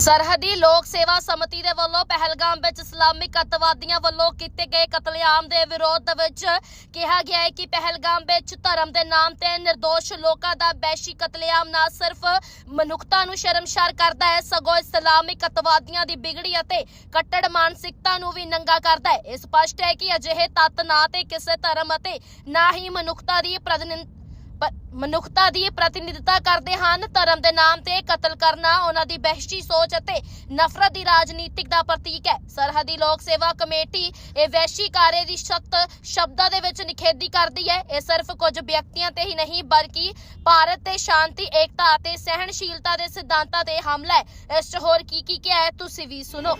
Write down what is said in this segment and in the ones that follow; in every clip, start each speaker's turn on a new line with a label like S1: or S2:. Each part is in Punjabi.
S1: ਸਰਹੱਦੀ ਲੋਕ ਸੇਵਾ ਸਮਿਤੀ ਦੇ ਵੱਲੋਂ ਪਹਿਲਗਾਮ ਵਿੱਚ ਇਸਲਾਮਿਕ ਅੱਤਵਾਦੀਆਂ ਵੱਲੋਂ ਕੀਤੇ ਗਏ ਕਤਲੇਆਮ ਦੇ ਵਿਰੋਧ ਵਿੱਚ ਕਿਹਾ ਗਿਆ ਹੈ ਕਿ ਪਹਿਲਗਾਮ ਵਿੱਚ ਧਰਮ ਦੇ ਨਾਮ ਤੇ ਨਿਰਦੋਸ਼ ਲੋਕਾਂ ਦਾ ਬੈਸ਼ੀ ਕਤਲੇਆਮ ਨਾ ਸਿਰਫ ਮਨੁੱਖਤਾ ਨੂੰ ਸ਼ਰਮਸ਼ਾਰ ਕਰਦਾ ਹੈ, ਸਗੋਂ ਇਸਲਾਮਿਕ ਅਤਵਾਦੀਆਂ ਦੀ ਬਿਗੜੀ ਅਤੇ ਕੱਟੜ ਮਾਨਸਿਕਤਾ ਨੂੰ ਵੀ ਨੰਗਾ ਕਰਦਾ ਹੈ। ਇਹ ਸਪਸ਼ਟ ਹੈ ਕਿ ਅਜਿਹੇ ਤੱਤ ਨਾ ਤੇ ਕਿਸੇ ਧਰਮ ਅਤੇ ਨਾ ਹੀ ਮਨੁੱਖਤਾ ਦੀ ਪ੍ਰਤੀਨਿਧ ਮਨੁੱਖਤਾ ਦੀ ਪ੍ਰਤੀਨਿਧਤਾ ਕਰਦੇ ਹਨ, ਧਰਮ ਦੇ ਨਾਮ ਤੇ ਕਤਲ ਕਰਨਾ ਉਹਨਾਂ ਦੀ ਬਹਿਸ਼ਤੀ ਸੋਚ ਅਤੇ ਨਫ਼ਰਤ ਦੀ ਰਾਜਨੀਤਿਕ ਦਾ ਪ੍ਰਤੀਕ ਹੈ। ਸਰਹੱਦੀ ਲੋਕ ਸੇਵਾ ਕਮੇਟੀ ਇਹ ਵੈਸ਼ੀ ਕਾਰੇ ਦੀ ਸਖਤ ਸ਼ਬਦਾਂ ਦੇ ਵਿੱਚ ਨਿਖੇਧੀ ਕਰਦੀ ਹੈ। ਇਹ ਸਿਰਫ ਕੁਝ ਵਿਅਕਤੀਆਂ ਤੇ ਹੀ ਨਹੀਂ, ਬਲਕਿ ਭਾਰਤ ਤੇ ਸ਼ਾਂਤੀ, ਏਕਤਾ ਅਤੇ ਸਹਿਣਸ਼ੀਲਤਾ ਦੇ ਸਿਧਾਂਤਾਂ ਤੇ ਹਮਲਾ ਹੈ। ਇਸ 'ਚ ਹੋਰ ਕੀ ਕੀ ਕਿਹਾ ਹੈ, ਤੁਸੀਂ ਵੀ ਸੁਣੋ।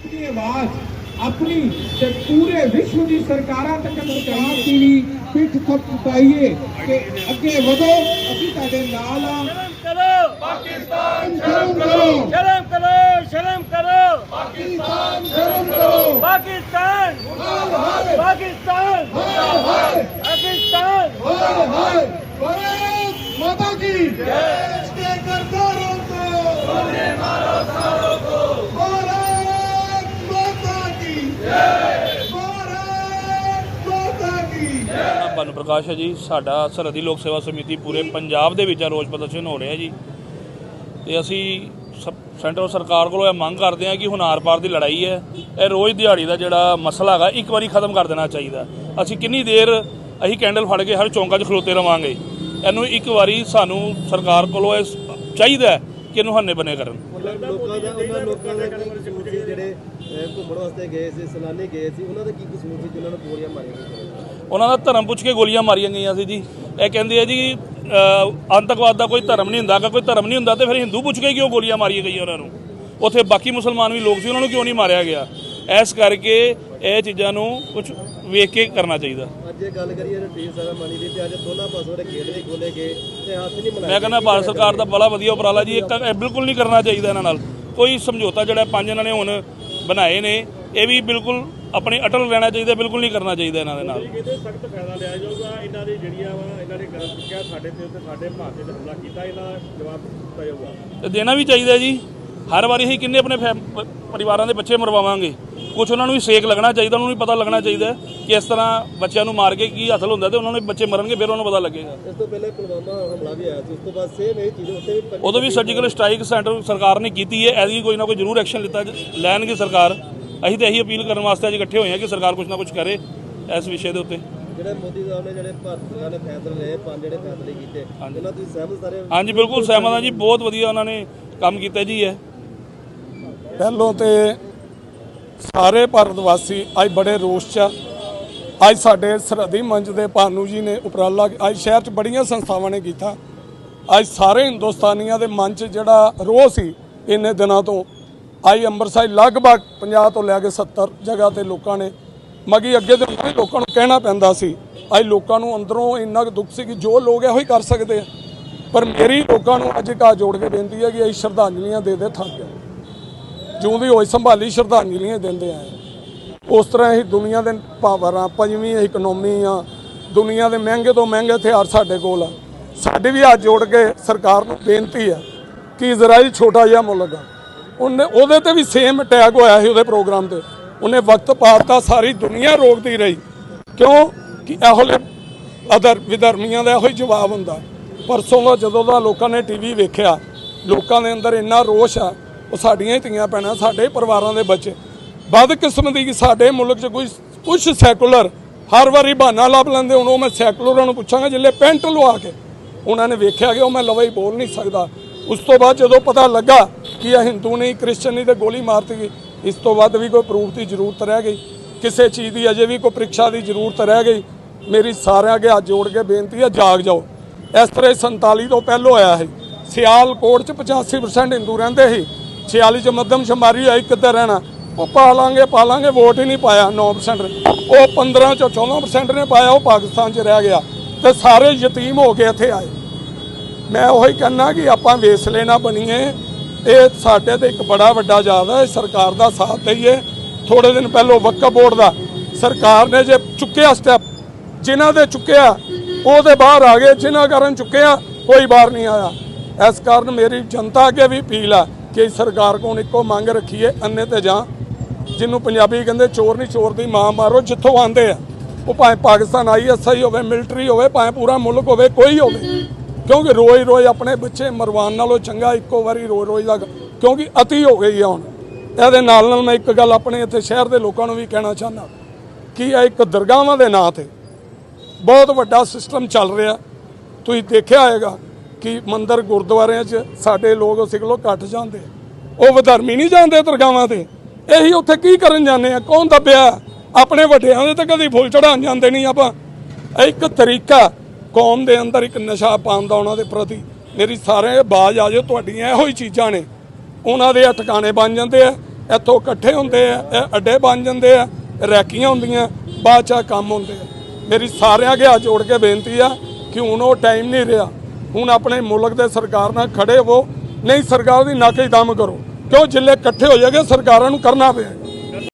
S2: ਆਪਣੀ ਤੇ ਪੂਰੇ ਵਿਸ਼ਵ ਦੀ ਸਰਕਾਰਾਂ ਤੱਕ ਪਹੁੰਚਾਉਣ ਦੀ ਵੀ ਪਿੱਠ ਥੱਪ ਪਾਈਏ ਕਿ ਅੱਗੇ ਵਧੋ ਅਸੀਂ ਤੁਹਾਡੇ ਨਾਲ ਆ
S3: ਕਰੋ।
S2: ਪਾਕਿਸਤਾਨ ਸ਼ਰਮ ਕਰੋ।
S3: ਸ਼ਰਮ ਕਰੋ ਸ਼ਰਮ ਕਰੋ।
S2: ਪਾਕਿਸਤਾਨ ਸ਼ਰਮ ਕਰੋ।
S3: ਪਾਕਿਸਤਾਨ। ਪਾਕਿਸਤਾਨ। ਪਾਕਿਸਤਾਨ।
S2: ਭਾਰਤ ਮਾਤਾ ਕੀ? ਦੇਸ਼
S4: ਪ੍ਰਕਾਸ਼ ਹੈ ਜੀ, ਸਾਡਾ ਸਰਹੱਦੀ ਲੋਕ ਸੇਵਾ ਸਮਿਤੀ ਪੂਰੇ ਪੰਜਾਬ ਦੇ ਵਿੱਚ ਰੋਜ਼ ਪ੍ਰਦਰਸ਼ਨ ਹੋ ਰਿਹਾ ਜੀ। ਤੇ ਅਸੀਂ ਸ- ਸੈਂਟਰ ਸਰਕਾਰ ਕੋਲੋਂ ਇਹ ਮੰਗ ਕਰਦੇ ਹਾਂ ਕਿ ਹੁਣ ਆਰ-ਪਾਰ ਦੀ ਲੜਾਈ ਹੈ, ਇਹ ਰੋਜ਼ ਦਿਹਾੜੀ ਦਾ ਜਿਹੜਾ ਮਸਲਾ ਹੈਗਾ, ਇੱਕ ਵਾਰੀ ਖਤਮ ਕਰ ਦੇਣਾ ਚਾਹੀਦਾ। ਅਸੀਂ ਕਿੰਨੀ ਦੇਰ ਅਸੀਂ ਕੈਂਡਲ ਫੜ ਕੇ ਹਰ ਚੌਂਕਾਂ 'ਚ ਖਲੋਤੇ ਰਵਾਂਗੇ, ਇਹਨੂੰ ਇੱਕ ਵਾਰੀ ਸਾਨੂੰ ਸਰਕਾਰ ਕੋਲੋਂ ਇਹ ਚਾਹੀਦਾ ਕਿ ਇਹਨੂੰ ਹੰਨੇ ਬਨੇ ਕਰਨ।
S5: ਕੀ ਸੀ ਜਿਹੜੇ ਘੁੰਮਣ ਵਾਸਤੇ ਗਏ ਸੀ ਸੈਲਾਨੀ ਗਏ ਸੀ ਉਹਨਾਂ ਦਾ ਕੀ ਕਸੂਰ ਸੀ ਜਿਨ੍ਹਾਂ ਨੂੰ ਗੋਲੀਆਂ ਮਾਰੀਆਂ ਗਈਆਂ?
S4: ਉਹਨਾਂ ਦਾ ਧਰਮ ਪੁੱਛ ਕੇ ਗੋਲੀਆਂ ਮਾਰੀਆਂ ਗਈਆਂ ਸੀ ਜੀ। ਇਹ ਕਹਿੰਦੇ ਆ ਜੀ ਅਹ, ਆਤੰਕਵਾਦ ਦਾ ਕੋਈ ਧਰਮ ਨਹੀਂ ਹੁੰਦਾ। ਅਗਰ ਕੋਈ ਧਰਮ ਨਹੀਂ ਹੁੰਦਾ ਤੇ ਫਿਰ ਹਿੰਦੂ ਪੁੱਛ ਕੇ ਕਿਉਂ ਗੋਲੀਆਂ ਮਾਰੀਆਂ ਗਈਆਂ ਉਹਨਾਂ ਨੂੰ? ਉੱਥੇ ਬਾਕੀ ਮੁਸਲਮਾਨ ਵੀ ਲੋਕ ਸੀ ਉਹਨਾਂ ਨੂੰ ਕਿਉਂ ਨਹੀਂ ਮਾਰਿਆ ਗਿਆ? ਇਸ ਕਰਕੇ ਇਹ ਚੀਜ਼ਾਂ ਨੂੰ ਕੁਝ ਵੇਖ ਕੇ ਕਰਨਾ ਚਾਹੀਦਾ।
S5: ਅੱਜ ਇਹ ਗੱਲ ਕਰੀਏ ਰਣਜੀਤ ਸੈਰਾਮਨੀ ਦੀ ਤੇ ਅੱਜ ਦੋਨਾਂ ਪਾਸੋਂ ਦੇ ਗੇਟ ਵੀ ਖੋਲੇ ਗਏ ਤੇ ਹੱਥ ਨਹੀਂ ਮਿਲਾਏ।
S4: ਮੈਂ ਕਹਿੰਦਾ ਭਾਰਤ ਸਰਕਾਰ ਦਾ ਬੜਾ ਵਧੀਆ ਉਪਰਾਲਾ ਜੀ ਇਹ ਬਿਲਕੁਲ ਨਹੀਂ ਕਰਨਾ ਚਾਹੀਦਾ ਇਹਨਾਂ ਨਾਲ। ਕੋਈ ਸਮਝੌਤਾ ਜਿਹੜਾ ਪੰਜ ਇਹਨਾਂ ਨੇ ਹੁਣ ਬਣਾਏ ਨੇ ਇਹ ਵੀ ਬਿਲਕੁਲ ਆਪਣੇ ਅਟਲ ਰਹਿਣਾ ਚਾਹੀਦਾ ਬਿਲਕੁਲ ਨਹੀਂ ਕਰਨਾ ਚਾਹੀਦਾ ਇਹਨਾਂ ਦੇ ਨਾਲ।
S3: ਇਹਦੇ ਸਖਤ ਫਾਇਦਾ ਲਿਆ ਜਾਊਗਾ? ਇਹਨਾਂ ਦੀ ਜਿਹੜੀਆਂ ਵਾ ਇਹਨਾਂ ਨੇ ਕਦਮ ਚੁੱਕਿਆ ਸਾਡੇ ਤੇ ਉੱਤੇ ਸਾਡੇ ਭਾਰਤ ਤੇ ਹਮਲਾ ਕੀਤਾ ਇਹਨਾਂ ਦਾ ਜਵਾਬ ਦਿੱਤਾ ਜਾਊਗਾ।
S4: ਤੇ ਦੇਣਾ ਵੀ ਚਾਹੀਦਾ ਜੀ। ਹਰ ਵਾਰੀ ਅਸੀਂ ਕਿੰਨੇ ਆਪਣੇ ਪਰਿਵਾਰਾਂ ਦੇ ਬੱਚੇ ਮਰਵਾਵਾਂਗੇ। ਕੁਝ ਉਹਨਾਂ ਨੂੰ ਵੀ ਸੇਕ ਲੱਗਣਾ ਚਾਹੀਦਾ ਉਹਨਾਂ ਨੂੰ ਵੀ ਪਤਾ ਲੱਗਣਾ ਚਾਹੀਦਾ ਕਿ ਇਸ ਤਰ੍ਹਾਂ ਬੱਚਿਆਂ ਨੂੰ ਮਾਰ ਕੇ ਕੀ ਹਾਸਲ ਹੁੰਦਾ ਤੇ ਉਹਨਾਂ ਨੂੰ ਬੱਚੇ ਮਰਨਗੇ ਫਿਰ ਉਹਨਾਂ ਨੂੰ ਪਤਾ ਲੱਗੇਗਾ।
S5: ਇਸ ਤੋਂ ਪਹਿਲੇ ਪੁਲਵਾਮਾ ਹਮਲਾ ਵੀ ਆਇਆ ਸੀ ਉਸ ਤੋਂ ਬਾਅਦ ਸੇਮ ਇਹ ਚੀਜ਼ ਉੱਥੇ ਵੀ
S4: ਉਦੋਂ ਵੀ ਸਰਜੀਕਲ ਸਟ੍ਰਾਈਕ ਸੈਂਟਰ ਸਰਕਾਰ ਨੇ ਕੀਤੀ ਹੈ ਐਦੀ ਕੋਈ ਨਾ ਕੋਈ ਜ਼ਰੂਰ ਐਕਸ਼ਨ ਲਿੱਤਾ ਲੈਣਗੇ ਸਰਕਾਰ। ਅਸੀਂ ਤਾਂ ਇਹੀ ਅਪੀਲ ਕਰਨ ਵਾਸਤੇ ਅੱਜ ਇਕੱਠੇ ਹੋਏ ਹਾਂ ਕਿ ਸਰਕਾਰ ਕੁਝ ਨਾ ਕੁਝ ਕਰੇ ਇਸ ਵਿਸ਼ੇ ਦੇ ਉੱਤੇ।
S5: ਜਿਹੜੇ ਮੋਦੀ ਸਾਹਿਬ ਨੇ ਜਿਹੜੇ ਭਾਰਤ ਸਰਕਾਰ ਨੇ ਫੈਸਲੇ ਲਏ ਪੰਜ ਜਿਹੜੇ ਫੈਸਲੇ ਕੀਤੇ ਇਹਨਾਂ ਤੁਸੀਂ ਸਹਿਮਤ ਸਾਰੇ
S4: ਹਾਂਜੀ ਬਿਲਕੁਲ ਸਹਿਮਤ ਹਾਂ ਜੀ ਬਹੁਤ ਵਧੀਆ ਉਹਨਾਂ ਨੇ ਕੰਮ ਕੀਤਾ ਜੀ ਇਹ।
S6: ਪਹਿਲੋਂ ਤੇ ਸਾਰੇ ਭਾਰਤ ਵਾਸੀ ਅੱਜ ਬੜੇ ਰੋਸ਼ 'ਚ ਆ। ਅੱਜ ਸਾਡੇ ਸਰਹੱਦੀ ਮੰਚ ਦੇ ਭਾਨੂ ਜੀ ਨੇ ਉਪਰਾਲਾ ਅੱਜ ਸ਼ਹਿਰ 'ਚ ਬੜੀਆਂ ਸੰਸਥਾਵਾਂ ਨੇ ਕੀਤਾ। ਅੱਜ ਸਾਰੇ ਹਿੰਦੁਸਤਾਨੀਆਂ ਦੇ ਮਨ 'ਚ ਜਿਹੜਾ ਰੋਹ ਸੀ ਇੰਨੇ ਦਿਨਾਂ ਤੋਂ, ਅੱਜ ਅੰਮ੍ਰਿਤਸਰ ਲਗਭਗ 50 ਤੋਂ ਲੈ ਕੇ 70 ਜਗ੍ਹਾ ਤੇ ਲੋਕਾਂ ਨੇ ਮਗੀ ਅੱਗੇ ਦੇ ਵੀ ਲੋਕਾਂ ਨੂੰ ਕਹਿਣਾ ਪੈਂਦਾ ਸੀ, ਅੱਜ ਲੋਕਾਂ ਨੂੰ ਅੰਦਰੋਂ ਇੰਨਾ ਕੁ ਦੁੱਖ ਸੀ ਕਿ ਜੋ ਲੋਕ ਇਹੋ ਹੀ ਕਰ ਸਕਦੇ ਆ। ਪਰ ਮੇਰੀ ਲੋਕਾਂ ਨੂੰ ਅੱਜ ਕਾ ਜੋੜ ਕੇ ਬੇਨਤੀ ਹੈ ਕਿ ਅਸੀਂ ਸ਼ਰਧਾਂਜਲੀਆਂ ਦੇ ਦੇ ਥੱਕ ਗਏ। ਜਿਉਂਦੀ ਹੋਈ ਸੰਭਾਲੀ ਸ਼ਰਧਾਂਜਲੀਆਂ ਦਿੰਦੇ ਆਏ ਉਸ ਤਰ੍ਹਾਂ ਹੀ ਦੁਨੀਆ ਦੇ ਪਾਵਰ ਪਾਵਰਾਂ ਪੰਜਵੀਂ ਇਕਨੋਮੀ ਆ। ਦੁਨੀਆ ਦੇ ਮਹਿੰਗੇ ਤੋਂ ਮਹਿੰਗੇ ਹਥਿਆਰ ਸਾਡੇ ਕੋਲ ਆ। ਸਾਡੇ ਵੀ ਹੱਥ ਜੋੜ ਕੇ ਸਰਕਾਰ ਨੂੰ ਬੇਨਤੀ ਆ ਕਿ ਇਜ਼ਰਾਈਲ ਛੋਟਾ ਜਿਹਾ ਮੁਲਕ ਆ। ਉਹਨੇ ਉਹਦੇ ਤੇ ਵੀ ਸੇਮ ਅਟੈਕ ਹੋਇਆ ਸੀ ਉਹਦੇ ਪ੍ਰੋਗਰਾਮ ਤੇ। ਉਹਨੇ ਵਕਤ ਪਾਤਾ, ਸਾਰੀ ਦੁਨੀਆ ਰੋਕਦੀ ਰਹੀ। ਕਿਉਂ? ਕਿ ਇਹੋ ਜਿਹੇ ਅਦਰ ਵਿਧਰਮੀਆਂ ਦਾ ਇਹੋ ਹੀ ਜਵਾਬ ਹੁੰਦਾ। ਪਰਸੋਂ ਦਾ ਜਦੋਂ ਦਾ ਲੋਕਾਂ ਨੇ ਟੀਵੀ ਵੇਖਿਆ, ਲੋਕਾਂ ਦੇ ਅੰਦਰ ਇੰਨਾ ਰੋਸ਼ ਆ ਉਹ ਸਾਡੀਆਂ ਹੀ ਧੀਆਂ ਭੈਣਾਂ, ਸਾਡੇ ਪਰਿਵਾਰਾਂ ਦੇ ਬੱਚੇ। ਬਦ ਕਿਸਮ ਦੀ ਸਾਡੇ ਮੁਲਕ 'ਚ ਕੋਈ ਕੁਝ ਸੈਕੂਲਰ, ਹਰ ਵਾਰੀ ਬਹਾਨਾ ਲੱਭ ਲੈਂਦੇ ਹੁਣ, ਉਹ ਮੈਂ ਸੈਕੂਲਰਾਂ ਨੂੰ ਪੁੱਛਾਂਗਾ, ਜਿੱਲੇ ਪੈਂਟ ਲਵਾ ਕੇ। ਉਹਨਾਂ ਨੇ ਵੇਖਿਆ ਕਿ ਉਹ ਮੈਂ ਲਵਾਈ ਬੋਲ ਨਹੀਂ ਸਕਦਾ। ਉਸ ਤੋਂ ਬਾਅਦ ਜਦੋਂ ਪਤਾ ਲੱਗਾ ਕਿ ਇਹ ਹਿੰਦੂ ਨਹੀਂ, ਕ੍ਰਿਸਚਨ ਨਹੀਂ, ਤੇ ਗੋਲੀ ਮਾਰਤੀ ਗਈ, ਇਸ ਤੋਂ ਵੱਧ ਵੀ ਕੋਈ ਪ੍ਰੂਫ ਦੀ ਜ਼ਰੂਰਤ ਰਹਿ ਗਈ। ਕਿਸੇ ਚੀਜ਼ ਦੀ ਅਜੇ ਵੀ ਕੋਈ ਪ੍ਰੀਖਿਆ ਦੀ ਜ਼ਰੂਰਤ ਰਹਿ ਗਈ। ਮੇਰੀ ਸਾਰਿਆਂ ਅੱਗੇ ਹੱਥ ਜੋੜ ਕੇ ਬੇਨਤੀ ਹੈ, ਜਾਗ ਜਾਓ। ਇਸ ਤਰ੍ਹਾਂ ਹੀ 47 ਤੋਂ ਪਹਿਲਾਂ ਆਇਆ ਸੀ। ਸਿਆਲਕੋਟ ਚ 85% ਹਿੰਦੂ ਰਹਿੰਦੇ ਸੀ। 46 ਚ ਮੱਧਮ ਸ਼ਮਾਰੀ ਹੋਈ ਕਿੱਧਰ ਰਹਿਣਾ। ਉਹ ਪਾ ਲਾਂਗੇ ਪਾ ਲਾਂਗੇ ਵੋਟ ਹੀ ਨਹੀਂ ਪਾਇਆ 9% ਉਹ 15 ਚੋਂ 14% ਨੇ ਪਾਇਆ, ਉਹ ਪਾਕਿਸਤਾਨ 'ਚ ਰਹਿ ਗਿਆ। ਤੇ ਸਾਰੇ ਯਤੀਮ ਹੋ ਕੇ ਇੱਥੇ ਆਏ। ਮੈਂ ਉਹੀ ਕਹਿਣਾ ਕਿ ਆਪਾਂ ਵੇਸਲੇ ਨਾ ਬਣੀਏ। ਇਹ ਸਾਡੇ ਤੇ ਇੱਕ ਬੜਾ ਵੱਡਾ ਯਾਦ ਹੈ ਸਰਕਾਰ ਦਾ ਸਾਥ ਦਈਏ। ਥੋੜੇ ਦਿਨ ਪਹਿਲਾਂ ਵਕਫ ਬੋਰਡ ਦਾ ਸਰਕਾਰ ਨੇ ਜੇ ਚੁੱਕਿਆ ਸਟੈਪ ਜਿਨ੍ਹਾਂ ਦੇ ਚੁੱਕਿਆ, ਉਹਦੇ ਬਾਹਰ ਆ ਗਏ। ਜਿਨ੍ਹਾਂ ਕਾਰਨ ਚੁੱਕਿਆ, ਕੋਈ ਬਾਹਰ ਨਹੀਂ ਆਇਆ। ਇਸ ਕਾਰਨ ਮੇਰੀ ਜਨਤਾ ਅੱਗੇ ਵੀ ਅਪੀਲ ਆ। ਕਿ ਸਰਕਾਰ ਕੋਲ ਇੱਕੋ ਮੰਗ ਰੱਖੀਏ, ਅੰਨੇ ਤੇ ਜਾਂ। ਜਿਹਨੂੰ ਪੰਜਾਬੀ ਕਹਿੰਦੇ ਚੋਰ ਨਹੀਂ, ਚੋਰ ਦੀ ਮਾਂ ਮਾਰੋ, ਜਿੱਥੋਂ ਆਂਦੇ ਆ। ਉਹ ਭਾਵੇਂ ਪਾਕਿਸਤਾਨ ਆਈ ਆਈਐਸਆਈ ਹੋਵੇ, ਮਿਲਟਰੀ ਹੋਵੇ, ਭਾਵੇਂ ਪੂਰਾ ਮੁਲਕ ਹੋਵੇ, ਕੋਈ ਹੋਵੇ। ਕਿਉਂਕਿ ਰੋਜ਼ ਰੋਜ਼ ਆਪਣੇ ਬੱਚੇ ਮਰਵਾਉਣ ਨਾਲੋਂ ਚੰਗਾ ਇੱਕੋ ਵਾਰੀ ਰੋਜ਼ ਰੋਜ਼ ਦਾ ਕਿਉਂਕਿ ਅਤੀ ਹੋ ਗਈ ਆ ਹੁਣ। ਇਹਦੇ ਨਾਲ ਨਾਲ ਮੈਂ ਇੱਕ ਗੱਲ ਆਪਣੇ ਇੱਥੇ ਸ਼ਹਿਰ ਦੇ ਲੋਕਾਂ ਨੂੰ ਵੀ ਕਹਿਣਾ ਚਾਹੁੰਦਾ। ਕਿ ਇਹ ਇੱਕ ਦਰਗਾਹਾਂ ਦੇ ਨਾਂ ਤੇ ਬਹੁਤ ਵੱਡਾ ਸਿਸਟਮ ਚੱਲ ਰਿਹਾ। ਤੁਸੀਂ ਦੇਖਿਆ ਹੋਵੇਗਾ ਕਿ ਮੰਦਰ ਗੁਰਦੁਆਰਿਆਂ 'ਚ ਸਾਡੇ ਲੋਕ ਸਿੱਖਲੋ ਘੱਟ ਜਾਂਦੇ ਆ। ਉਹ ਵਿਧਰਮੀ ਨਹੀਂ ਜਾਂਦੇ ਦਰਗਾਹਾਂ ਤੇ। ਇਹੀ ਉੱਥੇ ਕੀ ਕਰਨ ਜਾਂਦੇ ਆ? ਕੌਣ ਦੱਬਿਆ? ਆਪਣੇ ਵੱਡਿਆਂ ਦੇ ਤਾਂ ਕਦੀ ਫੁੱਲ ਚੜਾਉਣ ਜਾਂਦੇ ਨਹੀਂ ਆਪਾਂ। ਇੱਕ ਤਰੀਕਾ, ਕੌਮ ਦੇ ਅੰਦਰ ਇੱਕ ਨਸ਼ਾ ਪਾਉਣ ਦਾ ਉਹਨਾਂ ਦੇ ਪ੍ਰਤੀ। ਮੇਰੀ ਸਾਰੇ ਬਾਜ ਆ ਜਾਓ, ਤੁਹਾਡੀਆਂ ਇਹੋ ਹੀ ਚੀਜ਼ਾਂ ਨੇ। ਉਹਨਾਂ ਦੇ ਇਹ ਟਿਕਾਣੇ ਬਣ ਜਾਂਦੇ ਆ, ਇੱਥੋਂ ਇਕੱਠੇ ਹੁੰਦੇ ਆ, ਇਹ ਅੱਡੇ ਬਣ ਜਾਂਦੇ ਆ, ਰੈਕੀਆਂ ਹੁੰਦੀਆਂ, ਬਾਅਦ ਚ ਕੰਮ ਹੁੰਦੇ ਆ। ਮੇਰੀ ਸਾਰਿਆਂ ਅੱਗੇ ਹੱਥ ਜੋੜ ਕੇ ਬੇਨਤੀ ਆ ਕਿ ਹੁਣ ਉਹ ਟਾਈਮ ਨਹੀਂ ਰਿਹਾ। ਹੁਣ ਆਪਣੇ ਮੁਲਕ ਦੇ ਸਰਕਾਰ ਨਾਲ ਖੜੇ ਹੋ, ਨਹੀਂ ਸਰਕਾਰ ਦੀ ਨਾਕੇ ਦਮ ਕਰੋ। ਕਿਉਂ ਜਿੱਲੇ ਇਕੱਠੇ ਹੋ ਜਾਗੇ ਸਰਕਾਰਾਂ ਨੂੰ ਕਰਨਾ ਪਿਆ